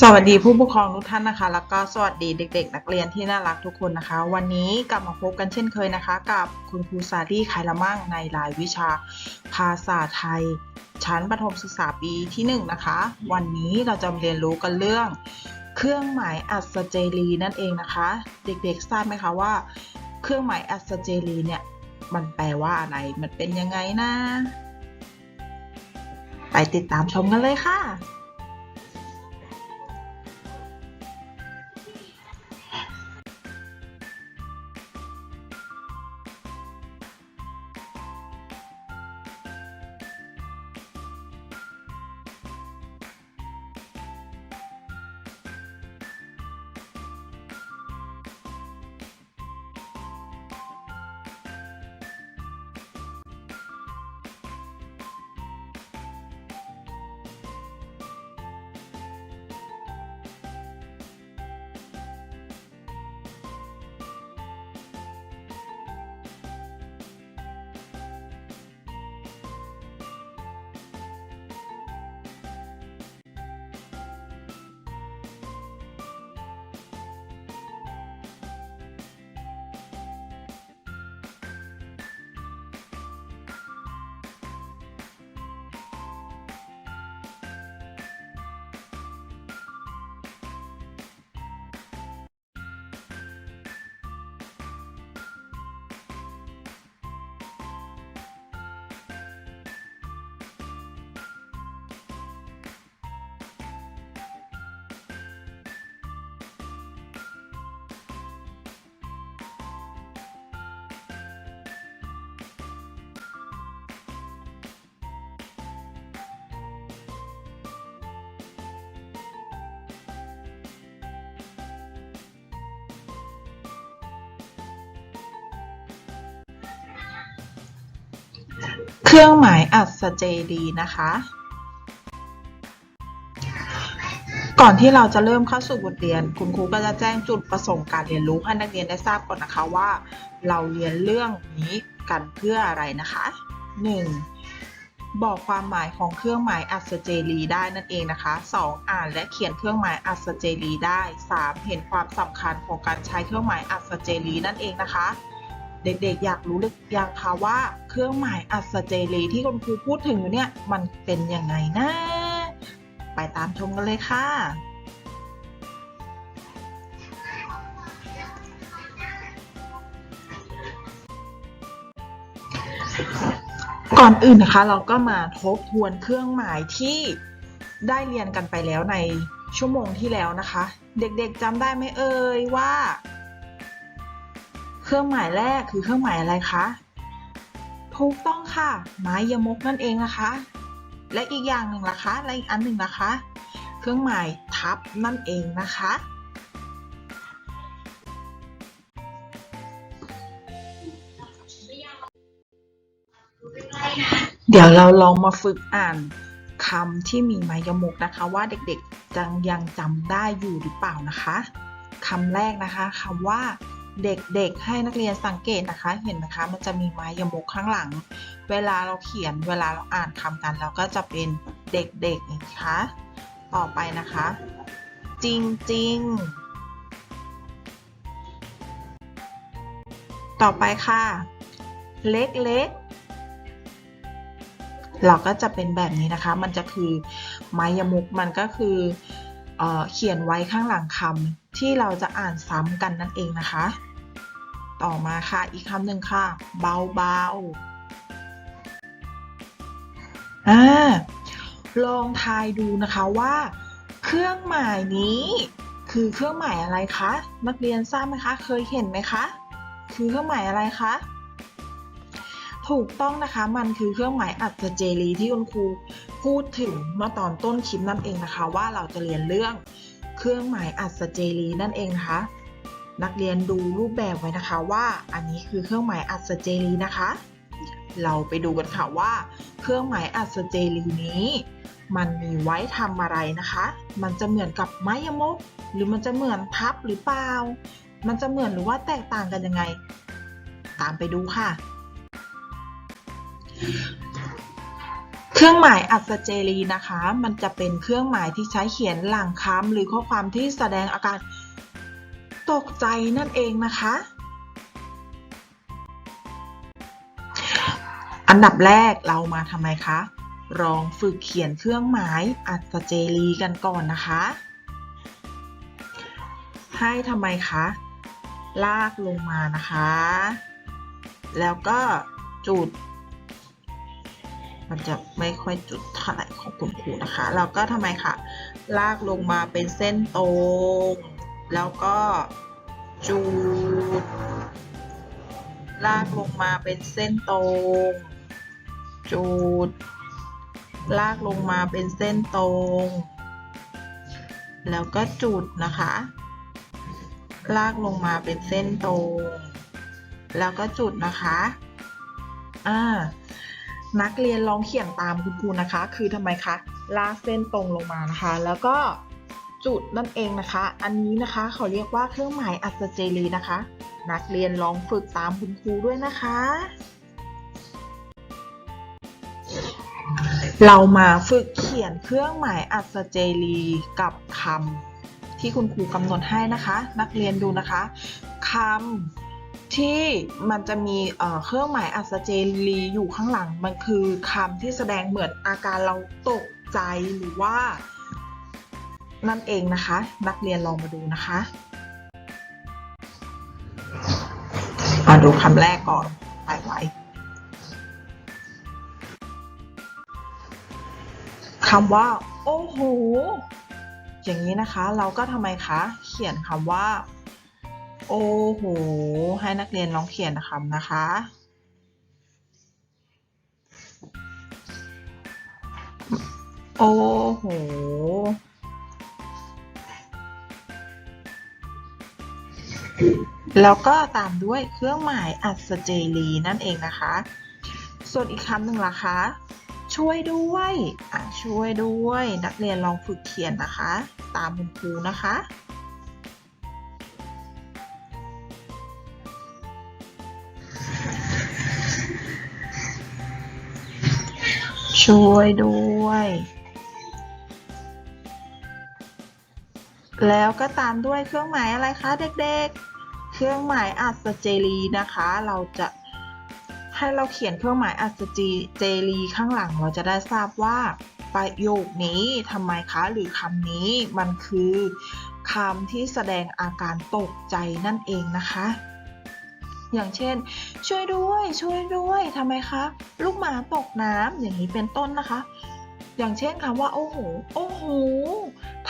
สวัสดีผู้ปกครองทุกท่านนะคะ แล้วก็สวัสดีเด็ก ๆ นักเรียนที่น่ารักทุกคนนะคะ วันนี้กลับมาพบกันเช่นเคยนะคะ กับคุณครูซาดี้ไคละมั่งในรายวิชาภาษาไทย ชั้นประถมศึกษาปีที่หนึ่งนะคะ วันนี้เราจะเรียนรู้กันเรื่อง เครื่องหมายอัศเจรีนั่นเองนะคะ เด็กๆทราบไหมคะว่า เครื่องหมายอัศเจรีเนี่ยมันแปลว่าอะไรมันเป็นยังไงนะ ติดตามชมกันเลยค่ะ เครื่องหมายอัศเจดีย์นะคะ ก่อนที่เราจะเริ่มเข้าสู่บทเรียน คุณครูก็จะแจ้งจุดประสงค์การเรียนรู้ให้นักเรียนได้ทราบก่อนนะคะว่า เราเรียนเรื่องนี้กันเพื่ออะไรนะคะ 1. บอกความหมายของเครื่องหมายอัศเจรีย์ได้นั่นเองนะคะ 2. อ่านและเขียนเครื่องหมายอัศเจรีย์ได้ 3. เห็นความสำคัญของการใช้เครื่องหมายอัศเจรีย์นั่นเองนะคะ เด็กๆ อยากรู้หรือยังคะว่าเครื่องหมายอัศเจรีย์ที่คุณครูพูดถึงอยู่เนี่ยมันเป็นยังไงนะ ไปตามชมกันเลยค่ะก่อนอื่นนะคะเราก็มาทบทวนเครื่องหมายที่ได้เรียนกันไปแล้วในชั่วโมงที่แล้วนะคะ เด็กๆจำได้ไหมเอ่ยว่า เครื่องหมายแรกคือเครื่องหมายอะไรคะถูกต้องค่ะ ไม้ยมกนั่นเองนะคะ และอีกอย่างหนึ่งล่ะคะและอีกอันหนึ่งล่ะคะ เครื่องหมายทับนั่นเองนะคะ เดี๋ยวเราลองมาฝึกอ่านคำที่มีไม้ยมกนะคะ ว่าเด็กๆจังยังจำได้อยู่หรือเปล่านะคะคำแรกนะคะคำว่า เด็กๆ ให้นักเรียนสังเกตนะคะ เห็นไหมคะ มันจะมีไม้ยมกข้างหลัง เวลาเราเขียนเวลาเราอ่านคำกันเราก็จะเป็นเด็กๆนะคะ ต่อไปนะคะ จริงๆ ต่อไปค่ะ เล็กๆ เราก็จะเป็นแบบนี้นะคะ มันจะคือไม้ยมุกมันก็คือ เขียนไว้ข้างหลังคำที่เราจะอ่านซ้ำกันนั่นเองนะคะ ต่อมาค่ะอีกคำหนึ่งค่ะ เบาๆอ่าลองทายดูนะคะว่า เครื่องหมายนี้คือเครื่องหมายอะไรคะนักเรียนทราบไหมคะ เคยเห็นไหมคะ คือเครื่องหมายอะไรคะถูกต้องนะคะมันคือเครื่องหมายอัศเจรีที่คุณครู พูดถึงเมื่อตอนต้นคลิปนั่นเองนะคะ ว่าเราจะเรียนเรื่องเครื่องหมายอัศเจรีย์นั่นเองนะคะ นักเรียนดูรูปแบบไว้นะคะว่าอันนี้คือเครื่องหมายอัศเจรีย์นะคะ เราไปดูกันค่ะว่า เครื่องหมายอัศเจรีย์นี้ มันมีไว้ทำอะไรนะคะ มันจะเหมือนกับไม้ยมก หรือมันจะเหมือนทับหรือเปล่า มันจะเหมือนหรือว่าแตกต่างกันยังไง ตามไปดูค่ะ เครื่องหมายอัศเจรีนะคะ มันจะเป็นเครื่องหมายที่ใช้เขียนหลังคำหรือข้อความที่แสดงอาการตกใจนั่นเองนะคะ อันดับแรกเรามาทำไมคะลองฝึกเขียนเครื่องหมายอัศเจรีกันก่อนนะคะ ให้ทำไมคะ ลากลงมานะคะ แล้วก็จุด มันจะไม่ค่อยจุดเท่าไหร่ของคุณครูนะคะ แล้วก็ทำไมคะลากลงมาเป็นเส้นตรง แล้วก็จุดลากลงมาเป็นเส้นตรงจุดลากลงมาเป็นเส้นตรง แล้วก็จุดนะคะ ลากลงมาเป็นเส้นตรง แล้วก็จุดนะคะ อ่า นักเรียนลองเขียนตามคุณครูนะคะ คือทำไมคะลากเส้นตรงลงมานะคะ แล้วก็จุดนั่นเองนะคะ อันนี้นะคะเขาเรียกว่าเครื่องหมายอัศเจรีนะคะ นักเรียนลองฝึกตามคุณครูด้วยนะคะ เรามาฝึกเขียนเครื่องหมายอัศเจรีกับคำที่คุณครูกำหนดให้นะคะ นักเรียนดูนะคะคำ ที่มันจะมีเครื่องหมายอัศเจรีอยู่ข้างหลัง มันคือคำที่แสดงเหมือนอาการเราตกใจหรือว่า นั่นเองนะคะ นักเรียนลองมาดูนะคะมาดูคำแรกก่อนไปไว้คำว่า โอ้โห อย่างนี้นะคะ เราก็ทำไมคะ เขียนคำว่า โอ้โห ให้นักเรียนลองเขียนคำนะคะ โอ้โห แล้วก็ตามด้วยเครื่องหมายอัศเจรีนั่นเองนะคะ ส่วนอีกคำหนึ่งล่ะคะ ช่วยด้วย อะ ช่วยด้วย นักเรียนลองฝึกเขียนนะคะ ตามคุณครูนะคะ ช่วยด้วย แล้วก็ตามด้วยเครื่องหมายอะไรคะเด็กๆ เครื่องหมายอัศเจรีนะคะ เราจะให้เราเขียนเครื่องหมายอัศเจรีข้างหลังเราจะได้ทราบว่าประโยคนี้ทำไมคะหรือคำนี้มันคือคำที่แสดงอาการตกใจนั่นเองนะคะ อย่างเช่น ช่วยด้วยช่วยด้วยทำไมคะ ลูกหมาตกน้ำอย่างนี้เป็นต้นนะคะ อย่างเช่นคำว่า โอ้โห โอ้โห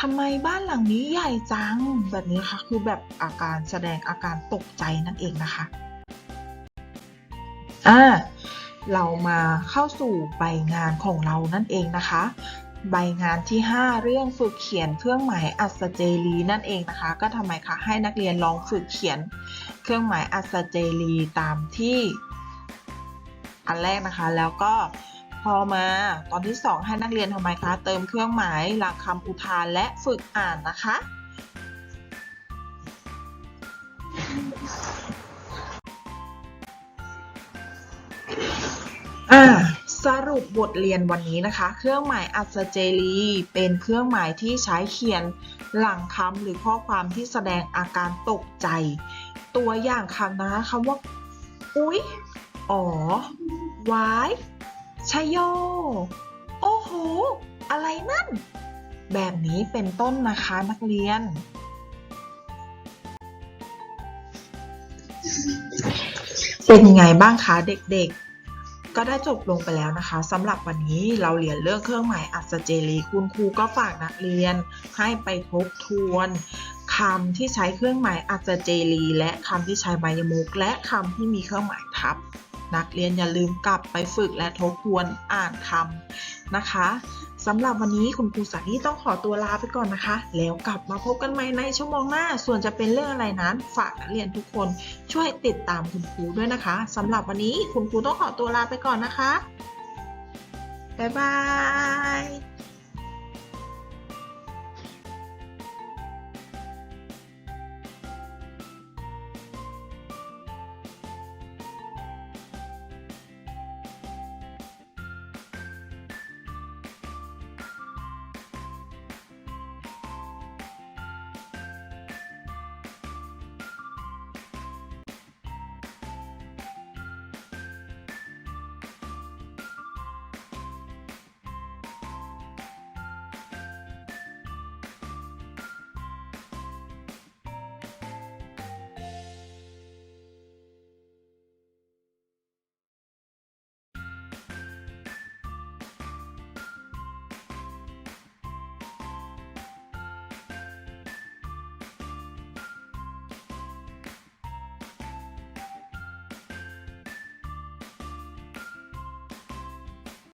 ทำไมบ้านหลังนี้ใหญ่จัง แบบนี้ค่ะคือแบบอาการแสดงอาการตกใจนั่นเองนะคะอ่าเรามาเข้าสู่ใบงานของเรานั่นเองนะคะ ใบงานที่ 5 เรื่องฝึกเขียนเครื่องหมายอัศเจรีนั่นเองนะคะ ก็ทำไมคะให้นักเรียนลองฝึกเขียน เครื่องหมายอัศเจรีตามที่อันแรกนะคะ แล้วก็พอมาตอนที่ 2 ให้นักเรียนทำไมคะ เติมเครื่องหมายหลักคำอุทานและฝึกอ่านนะคะ อ่าสรุปบทเรียนวันนี้นะคะ เครื่องหมายอัศเจรีเป็นเครื่องหมายที่ใช้เขียนหลังคำหรือข้อความที่แสดงอาการตกใจ ตัวอย่างคำนะคำว่า อุ๊ย อ๋อวายชยโย โอ้โห อะไรนั่น แบบนี้เป็นต้นนะคะนักเรียน เป็นยังไงบ้างคะเด็กๆ ก็ได้จบลงไปแล้วนะคะสำหรับวันนี้เราเรียนเรื่องเครื่องหมายอัศเจรีคุณครูก็ฝากนักเรียนให้ไปทบทวน คำที่ใช้เครื่องหมายอัศเจรี และคำที่ใช้ใบยมุก และคำที่มีเครื่องหมายทับ นักเรียนอย่าลืมกลับไปฝึกและทบทวนอ่านคำนะคะสำหรับวันนี้คุณครูสานี่ต้องขอตัวลาไปก่อนนะคะ แล้วกลับมาพบกันใหม่ในชั่วโมงหน้า ส่วนจะเป็นเรื่องอะไรนั้น ฝากนักเรียนทุกคนช่วยติดตามคุณครูด้วยนะคะสำหรับวันนี้คุณครูต้องขอตัวลาไปก่อนนะคะบ๊ายบาย